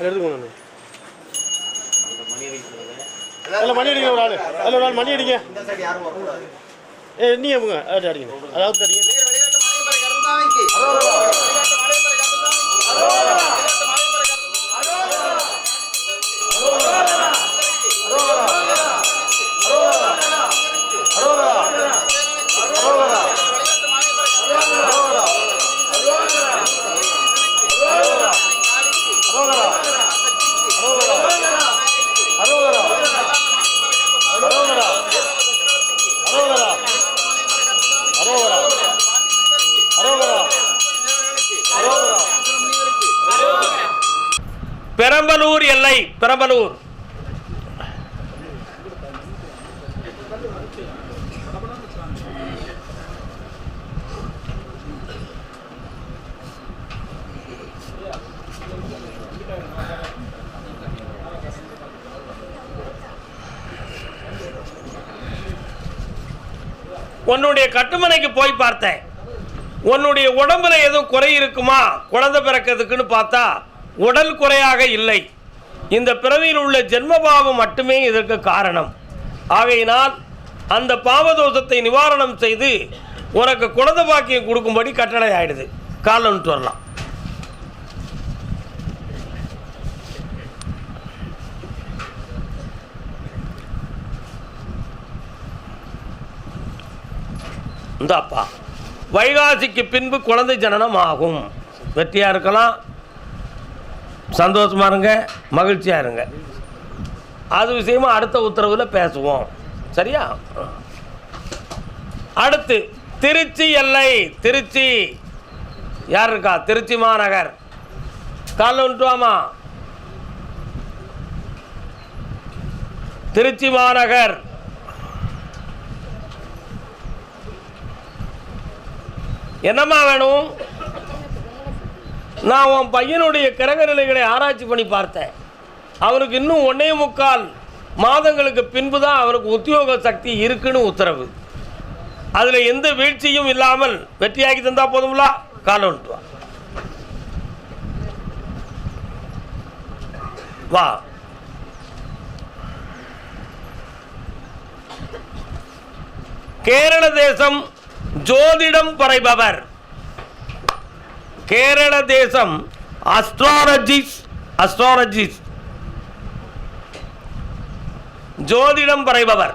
எடுத்துக்கோங்க அதில் மணி அடிங்க ஒரு ஆள். அதில் ஒரு ஆள் மணி அடிங்க. ஏ நீ அவங்க அடிங்க. அதாவது அடிங்க பெரம்பலூர். உன்னுடைய கட்டுமனைக்கு போய் பார்த்தேன். உன்னுடைய உடம்புல எதுவும் குறை இருக்குமா? குழந்தை பிறக்கிறதுக்குன்னு பார்த்தா உடல் குறையாக இல்லை. இந்த பிறவியில் உள்ள ஜென்மபாவம் மட்டுமே இதற்கு காரணம். ஆகையினால் அந்த பாவதோஷத்தை நிவாரணம் செய்து உனக்கு குழந்தை பாக்கியம் கொடுக்கும்படி கட்டளை ஆயிடுது. காலன்ட்டு வரலாம். இந்தாப்பா. வைகாசிக்கு பின்பு குழந்தை ஜனனம் ஆகும். வெற்றியாக இருக்கலாம். சந்தோஷமா இருங்க மகிழ்ச்சியாக இருங்க. அது விஷயமா அடுத்த உத்தரவில் பேசுவோம். சரியா? அடுத்து திருச்சி எல்லை திருச்சி. யார் இருக்கா? திருச்சி மாநகர். காலைல வந்துட்டுவாமா திருச்சி மாநகர். என்னம்மா வேணும்? நான் உன் பையனுடைய கிரக நிலைகளை ஆராய்ச்சி பண்ணி பார்த்தேன். அவனுக்கு இன்னும் ஒன்னே முக்கால் மாதங்களுக்கு பின்பு தான் அவனுக்கு உத்தியோக சக்தி இருக்குன்னு உத்தரவு. அதில் எந்த வீழ்ச்சியும் இல்லாமல் வெற்றியாக்கி தந்தால் போதும்ல? காலம் வந்துட்டு வா. வா. கேரள தேசம் ஜோதிடம் பறைபவர் கேரள தேசம் அஸ்ட்ராலஜிஸ் அஸ்ட்ராலஜிஸ் ஜோதிடம் பறைபவர்.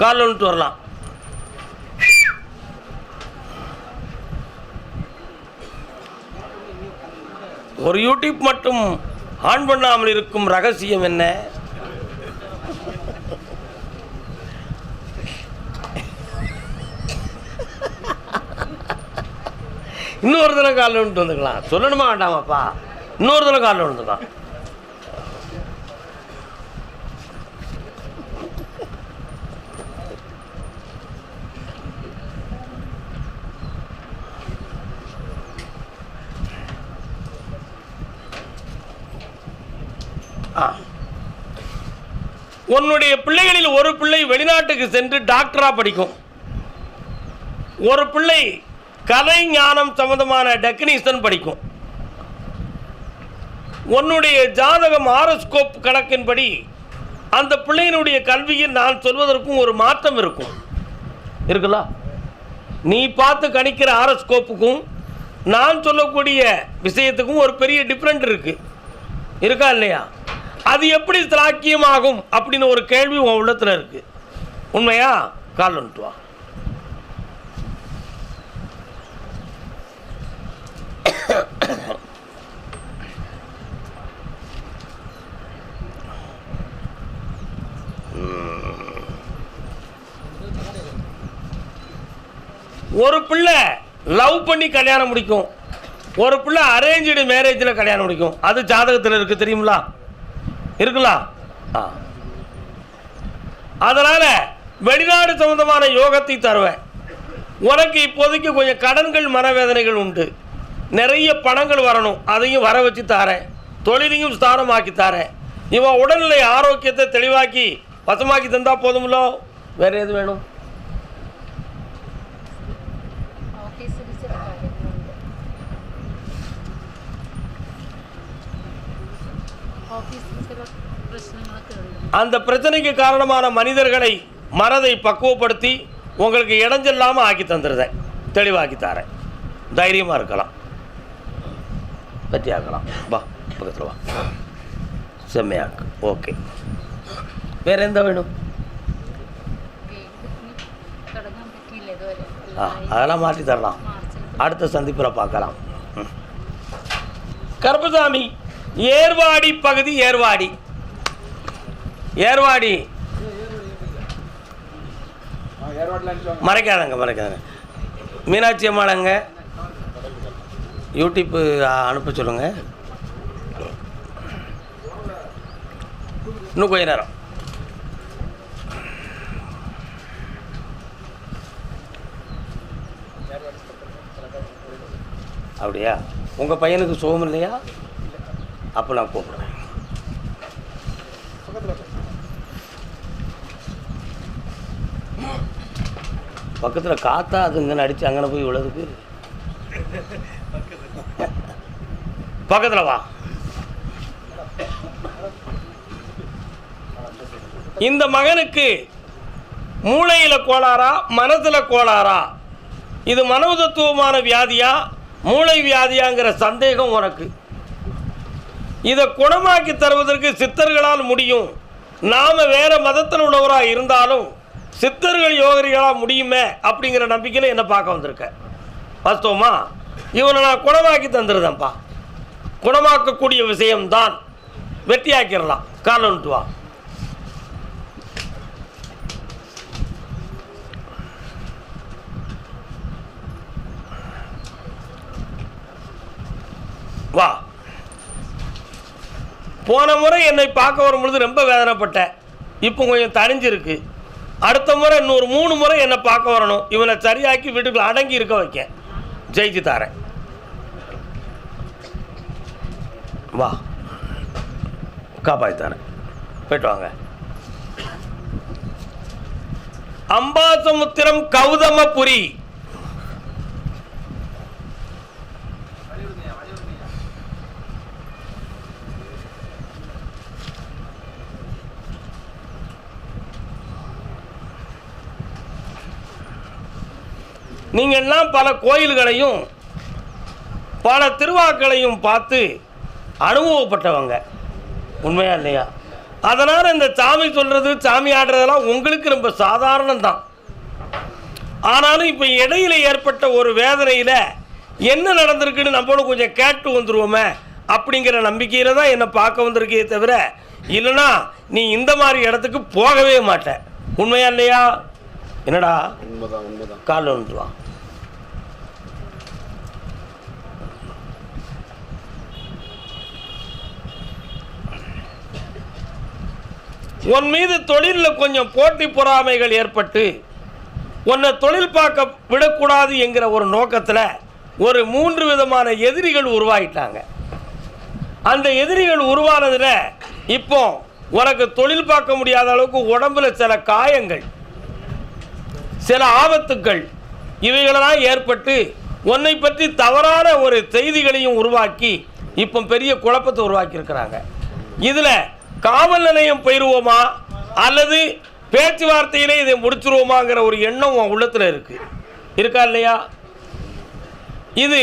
கால் வந்துட்டு வரலாம். ஒரு யூடியூப் மட்டும் ஆன் பண்ணாமல் இருக்கும் ரகசியம் என்ன? இன்னொரு தடவை காலில் வந்துட்டு வந்துக்கலாம். சொல்லணுமா வேண்டாமாப்பா? இன்னொரு தடவை காலில் வந்துக்கலாம் உன்னுடைய பிள்ளைகளில் ஒரு பிள்ளை வெளிநாட்டுக்கு சென்று டாக்டராக படிக்கும். ஒரு பிள்ளை கலை ஞானம் சம்பந்தமான டெக்னீஷியன் படிக்கும். உன்னுடைய ஜாதகம் ஆரோஸ்கோப் கணக்கின்படி அந்த பிள்ளையினுடைய கல்வியில் நான் சொல்வதற்கும் ஒரு மாற்றம் இருக்கும். இருக்குல்ல? நீ பார்த்து கணிக்கிற ஆரோஸ்கோப்புக்கும் நான் சொல்லக்கூடிய விஷயத்துக்கும் ஒரு பெரிய டிஃப்ரெண்ட் இருக்கு. இருக்கா இல்லையா? அது எப்படி திராக்கியமாகும் அப்படின்னு ஒரு கேள்வி உன் உள்ளத்தில் இருக்கு. உண்மையா? கால் வந்துட்டு வா. ஒரு பிள்ளை லவ் பண்ணி கல்யாணம் முடிக்கும். ஒரு பிள்ளை அரேஞ்சு மேரேஜில் கல்யாணம் முடிக்கும். அது ஜாதகத்தில் இருக்குது தெரியுங்களா இருக்குங்களா அதனால் வெளிநாடு சம்பந்தமான யோகத்தை தருவேன். உனக்கு இப்போதைக்கு கொஞ்சம் கடன்கள் மனவேதனைகள் உண்டு. நிறைய பணங்கள் வரணும். அதையும் வர வச்சு தாரேன். தொழிலையும் ஸ்தானமாக்கி தாரேன். இவன் உடல்நிலை ஆரோக்கியத்தை தெளிவாக்கி வசமாக்கி தந்தால் போதும்லோ? வேறு எது வேணும்? அந்த பிரச்சனைக்கு காரணமான மனிதர்களை மனதை பக்குவப்படுத்தி உங்களுக்கு இடைஞ்சல்லாமல் ஆக்கி தந்துடுதேன் தெளிவாக்கி தரேன். தைரியமாக இருக்கலாம். பற்றியாக்கலாம் வா பக்கத்தில் வா. செம்மையாக ஓகே. வேறு எந்த வேணும்? ஆ அதெல்லாம் மாற்றி தரலாம். அடுத்த சந்திப்பில் பார்க்கலாம். கருப்பசாமி ஏர்வாடி பகுதி ஏர்வாடி. ஏர்வாடி. மறைக்காதங்க மறைக்காதங்க. மீனாட்சி அம்மாளங்க. யூடியூப்பு அனுப்ப சொல்லுங்க. இன்னும் கொஞ்ச நேரம். அப்படியா? உங்கள் பையனுக்கு சுகம் இல்லையா? அப்போ நான் கூப்பிடுறேன். பக்கத்தில் காத்தா அது இங்கே அடித்து அங்கே போய் விழுதுக்கு பக்கத்தில் வா. இந்த மகனுக்கு மூளையில் கோளாறா மனதில் கோளாறா. இது மனோதத்துவமான வியாதியா மூளை வியாதியாங்கிற சந்தேகம் உனக்கு. இதை குணமாக்கி தருவதற்கு சித்தர்களால் முடியும். நாம் வேறு மதத்தில் உள்ளவராக இருந்தாலும் சித்தர்கள் யோகரிகளாக முடியுமே அப்படிங்கிற நம்பிக்கையில் என்ன பார்க்க வந்திருக்கேன் வாஸ்தவமா? இவனை நான் குணமாக்கி தந்துருதேன்ப்பா குணமாக்கக்கூடிய விஷயம்தான் வெற்றியாக்கிடலாம் காலன்ட்டு வா. வா. போன முறை என்னை பார்க்க வரும்பொழுது ரொம்ப வேதனைப்பட்டேன். இப்போ கொஞ்சம் தணிஞ்சிருக்கு. அடுத்த முறை இன்னொரு மூணு முறை என்னை பார்க்க வரணும். இவனை சரியாக்கி வீட்டுக்குள்ள அடங்கி இருக்க வைக்க. ஜெயிச்சு தாரேன் வா. காப்பாற்றி தரேன். போயிட்டு வாங்க. அம்பாசமுத்திரம் கௌதமபுரி. நீங்கள்லாம் பல கோயில்களையும் பல திருவாக்களையும் பார்த்து அனுபவப்பட்டவங்க. உண்மையா இல்லையா? அதனால் இந்த சாமி சொல்கிறது சாமி ஆடுறதெல்லாம் உங்களுக்கு ரொம்ப சாதாரணம் தான் ஆனாலும் இப்போ இடையில ஏற்பட்ட ஒரு வேதனையில் என்ன நடந்திருக்குன்னு நம்மளும் கொஞ்சம் கேட்டு வந்துருவோமே அப்படிங்கிற நம்பிக்கையில் தான் என்னை பார்க்க வந்திருக்கே தவிர இல்லைன்னா நீ இந்த மாதிரி இடத்துக்கு போகவே மாட்ட. உண்மையா இல்லையா? என்னடா? காலில் வந்துட்டு உன் மீது தொழிலில் கொஞ்சம் போட்டி பொறாமைகள் ஏற்பட்டு உன்னை தொழில் பார்க்க விடக்கூடாது என்கிற ஒரு நோக்கத்தில் ஒரு மூன்று விதமான எதிரிகள் உருவாகிட்டாங்க அந்த எதிரிகள் உருவானதில் இப்போ உனக்கு தொழில் பார்க்க முடியாத அளவுக்கு உடம்புல சில காயங்கள் சில ஆபத்துக்கள் இவைகளெல்லாம் ஏற்பட்டு உன்னை பற்றி தவறான ஒரு செய்திகளையும் உருவாக்கி இப்போ பெரிய குழப்பத்தை உருவாக்கியிருக்கிறாங்க. இதில் காவல் நிலையம் போயிடுவோமா அல்லது பேச்சுவார்த்தையிலே இதை முடிச்சிருவோமாங்கிற ஒரு எண்ணம் உன் உள்ளத்தில் இருக்குது இருக்கா இல்லையா? இது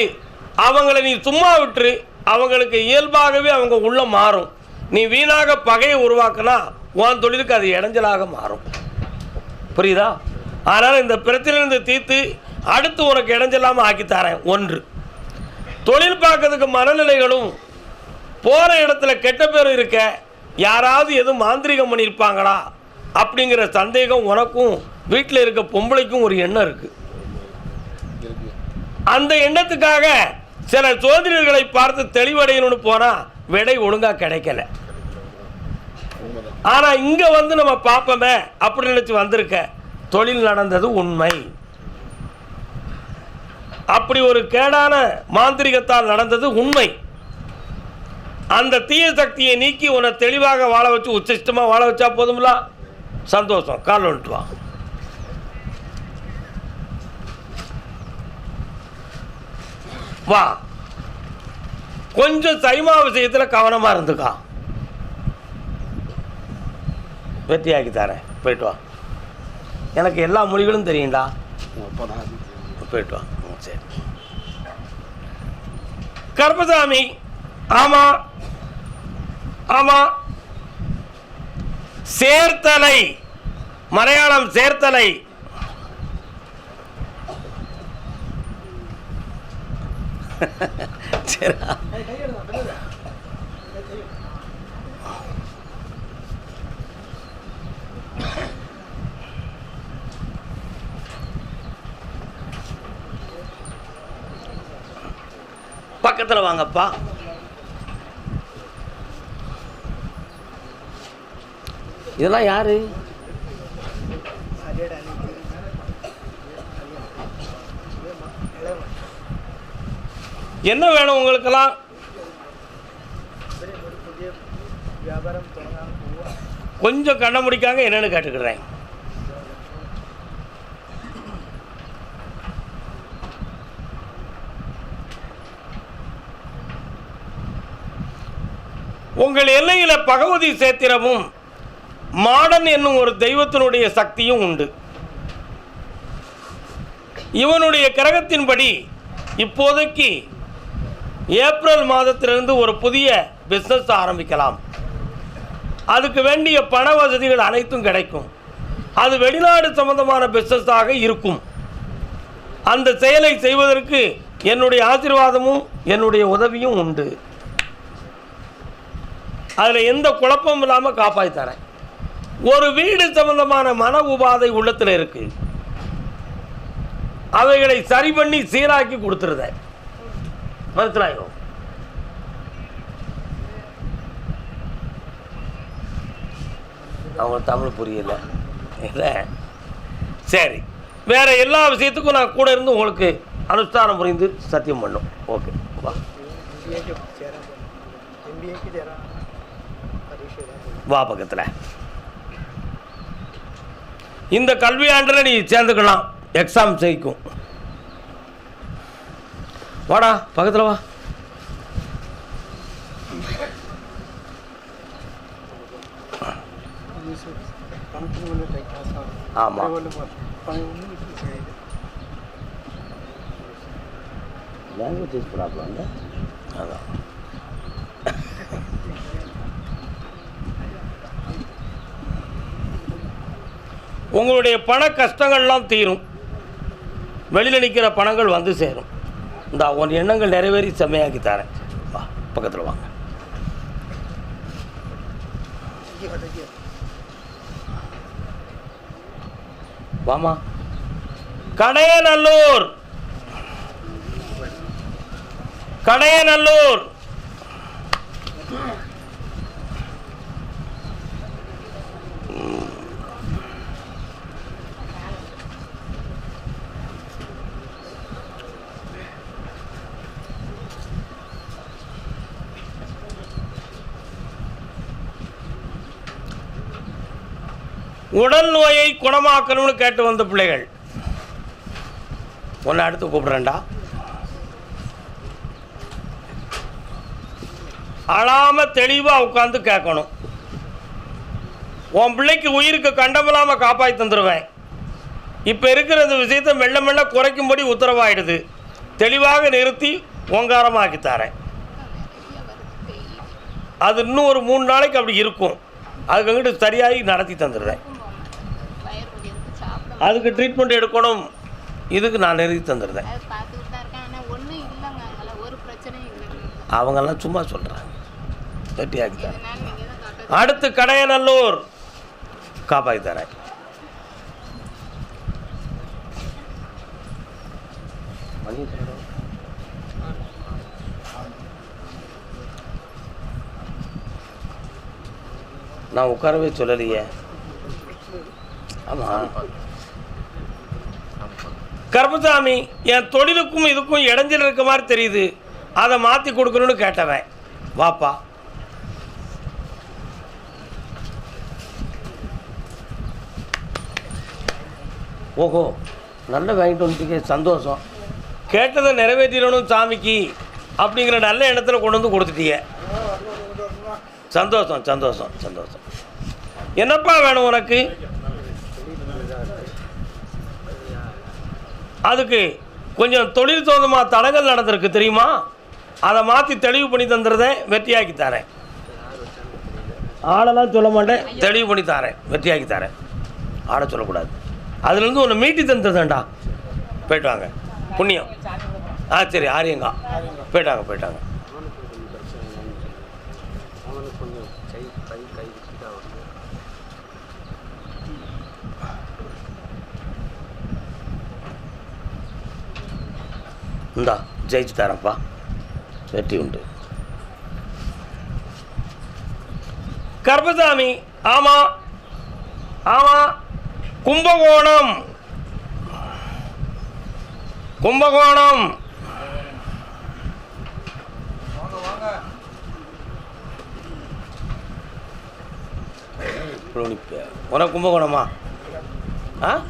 அவங்கள நீ சும்மா விட்டு அவங்களுக்கு இயல்பாகவே அவங்க உள்ள மாறும். நீ வீணாக பகையை உருவாக்கினா உன் தொழிலுக்கு அது இடைஞ்சலாக மாறும். புரியுதா? ஆனால் இந்த பிரச்சனையிலிருந்து தீர்த்து அடுத்து உனக்கு இடைஞ்சலாமல் ஆக்கித்தாரேன் ஒன்று தொழில் பார்க்கறதுக்கு மனநிலைகளும் போகிற இடத்துல கெட்ட பேர் இருக்க யாராவது எதுவும் மாந்திரிகம் பண்ணியிருப்பாங்களா? அப்படிங்கிற சந்தேகம் உனக்கும் வீட்டில் இருக்க பொம்பளைக்கும் ஒரு எண்ணம் இருக்குது இருக்கு. அந்த எண்ணத்துக்காக சில சோதனர்களை பார்த்து தெளிவடையணும்னு போனால் விடை ஒழுங்காக கிடைக்கல. ஆனால் இங்கே வந்து நம்ம பார்ப்போமே அப்படி நினச்சி வந்திருக்க. தொழில் நடந்தது உண்மை. அப்படி ஒரு கேடான மாந்திரிகத்தால் நடந்தது உண்மை. அந்த தீய சக்தியை நீக்கி உன்னை தெளிவாக வாழ வச்சு உச்சிஷ்டமாக வாழ வச்சா போதும்ல? சந்தோஷம். கால் வந்துட்டு வா. வா. கொஞ்சம் சைமா விஷயத்தில் கவனமாக இருந்துக்கா. வெற்றியாக்கி தரேன். போயிட்டு வா. எனக்கு எல்லா மொழிகளும் தெரியும்டா. போயிட்டு வா. ம், சரி. கருப்பசாமி. ஆமாம் ஆமாம் சேர்த்தலை. மலையாளம் சேர்த்தலை. சரி பக்கத்தில் வாங்கப்பா. இதெல்லாம் யார்? என்ன வேணும் உங்களுக்கெல்லாம்? கொஞ்சம் கண்ண முடிக்காங்க என்னன்னு கேட்டுக்கிறேன். உங்கள் எல்லையில் பகவதி சேத்திரமும் மாடன் என்னும் ஒரு தெய்வத்தினுடைய சக்தியும் உண்டு. இவனுடைய கிரகத்தின்படி இப்போதைக்கு ஏப்ரல் மாதத்திலிருந்து ஒரு புதிய பிஸ்னஸ் ஆரம்பிக்கலாம். அதுக்கு வேண்டிய பண வசதிகள் அனைத்தும் கிடைக்கும். அது வெளிநாடு சம்பந்தமான பிஸ்னஸாக இருக்கும். அந்த செயலை செய்வதற்கு என்னுடைய ஆசீர்வாதமும் என்னுடைய உதவியும் உண்டு. அதில் எந்த குழப்பமும் இல்லாமல் காப்பாற்றி தரேன். ஒரு வீடு சம்பந்தமான மன உபாதை உள்ளத்தில் இருக்கு. அவைகளை சரி பண்ணி சீராக்கி கொடுத்துருதேன் மனசிலாயும் அவங்க தமிழ் புரியல. இல்லை சரி. வேற எல்லா விஷயத்துக்கும் நான் கூட இருந்து உங்களுக்கு அனுஷ்டானம் புரிந்து சத்தியம் பண்ணும். ஓகே. வா. வா பக்கத்தில். இந்த கல்வியாண்டில் நீ சேர்ந்துக்கலாம். எக்ஸாம் ஜெயிக்கும். வாடா பக்கத்தில் வா. ஆமாம் லாங்குவேஜ் ப்ராப்ளம் அதான். உங்களுடைய பண கஷ்டங்கள்லாம் தீரும். வெளியில் நிற்கிற பணங்கள் வந்து சேரும். இந்த உன் எண்ணங்கள் நிறைவேறி செம்மையாக்கி தரேன். வா பக்கத்தில் வாங்க. வாமா. கடையநல்லூர். கடையநல்லூர். உடல் நோயை குணமாக்கணும்னு கேட்டு வந்த பிள்ளைகள். ஒன்று அடுத்து கூப்பிடுறேன்டா. அழாமல் தெளிவாக உட்காந்து கேட்கணும். உன் பிள்ளைக்கு உயிருக்கு கண்டமில்லாமல் காப்பாற்றி தந்துடுவேன் இப்போ இருக்கிற இந்த விஷயத்தை மெல்ல மெல்ல குறைக்கும்படி உத்தரவாயிடுது. தெளிவாக நிறுத்தி ஓங்காரமாக்கி தரேன். அது இன்னும் ஒரு மூணு நாளைக்கு அப்படி இருக்கும். அதுக்கு அங்கிட்டு சரியாகி நடத்தி தந்துடுறேன். அதுக்கு ட்ரீட்மெண்ட் எடுக்கணும். இதுக்கு நான் நிறுத்தி தந்துடுறேன். அவங்கெல்லாம் சும்மா சொல்கிறாங்க தரேன் அடுத்து கடையநல்லூர். காப்பாற்றி தரேன். நான் உட்காரவே சொல்லலையே. ஆமாம் கருப்பசாமி என் தொழிலுக்கும் இதுக்கும் இடைஞ்சல் இருக்க மாதிரி தெரியுது. அதை மாற்றி கொடுக்கணும்னு கேட்டவன். வாப்பா. ஓஹோ நல்ல வாங்கிட்டு வந்துட்டீங்க சந்தோஷம். கேட்டதை நிறைவேற்றிடணும் சாமிக்கு அப்படிங்கிற நல்ல எண்ணத்தில் கொண்டு வந்து கொடுத்துட்டீங்க சந்தோஷம் சந்தோஷம் சந்தோஷம். என்னப்பா வேணும் உனக்கு? அதுக்கு கொஞ்சம் தொழில் சோதமாக தடங்கள் நடந்திருக்கு தெரியுமா? அதை மாற்றி தெளிவு பண்ணி தந்துடுறதேன் வெற்றியாக்கி தரேன். ஆளெல்லாம் சொல்ல மாட்டேன். தெளிவு பண்ணி தரேன். வெற்றியாக்கி தரேன். ஆட சொல்லக்கூடாது. அதுலேருந்து ஒன்று மீட்டி தந்துடுதேன்டா போயிட்டு வாங்க. புண்ணியம். ஆ சரி ஆரியங்கா போயிட்டாங்க போயிட்டாங்க இந்தா ஜெயிச்சு தரேன்ப்பா. வெற்றி உண்டு. கர்பசாமி ஆமா ஆமா கும்பகோணம். கும்பகோணம். உனக்கு கும்பகோணமா? ஆ?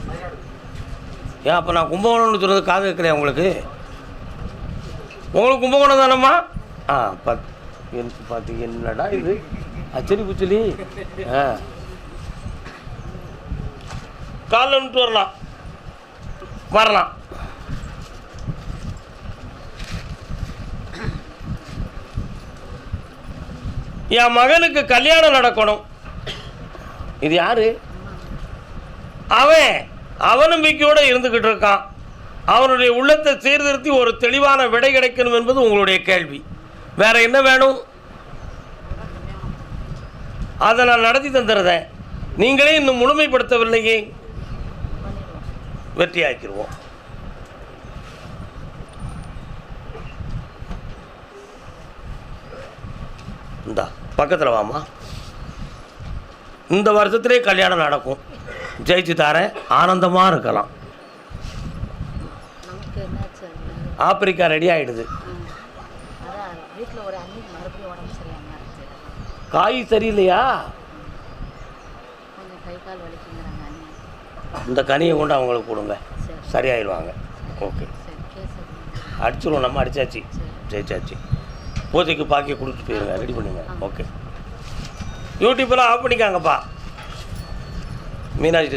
ஏன் அப்போ நான் கும்பகோணம்னு சொல்கிறது காது வைக்கலையா உங்களுக்கு? உங்களுக்கு கும்பகோணம் தானம்மா ஆ பத் எனக்கு பார்த்து என்னடா இது? அச்சடி புச்சலி ஆ. காலில் வந்துட்டு வரலாம். வரலாம். என் மகனுக்கு கல்யாணம் நடக்கணும். இது யாரு? அவன் அவநம்பிக்கையோடு இருந்துக்கிட்டு இருக்கான். அவனுடைய உள்ளத்தை சீர்திருத்தி ஒரு தெளிவான விடை கிடைக்கணும் என்பது உங்களுடைய கேள்வி. வேற என்ன வேணும்? அதை நான் நடத்தி தந்துடுறேன். நீங்களே இன்னும் முழுமைப்படுத்தவில்லையே. வெற்றியாக்கிடுவோம் இந்தா பக்கத்தில் வாமா இந்த வருஷத்திலே கல்யாணம் நடக்கும். ஜெயிச்சு தாரேன். ஆனந்தமாக இருக்கலாம். ஆப்பிரிக்கா ரெடி ஆகிடுது காய் சரியில்லையா? இந்த கனியை கொண்டு அவங்களுக்கு கொடுங்க. சரியாயிடுவாங்க. ஓகே அடிச்சிடுவோம் நம்ம அடிச்சாச்சு. ஜெயிச்சாச்சு. பூஜைக்கு பாக்கி கொடுத்துட்டு போயிருங்க ரெடி பண்ணுங்க. ஓகே யூடியூப்பெல்லாம் ஆஃப் பண்ணிக்காங்கப்பா. மீனாட்சி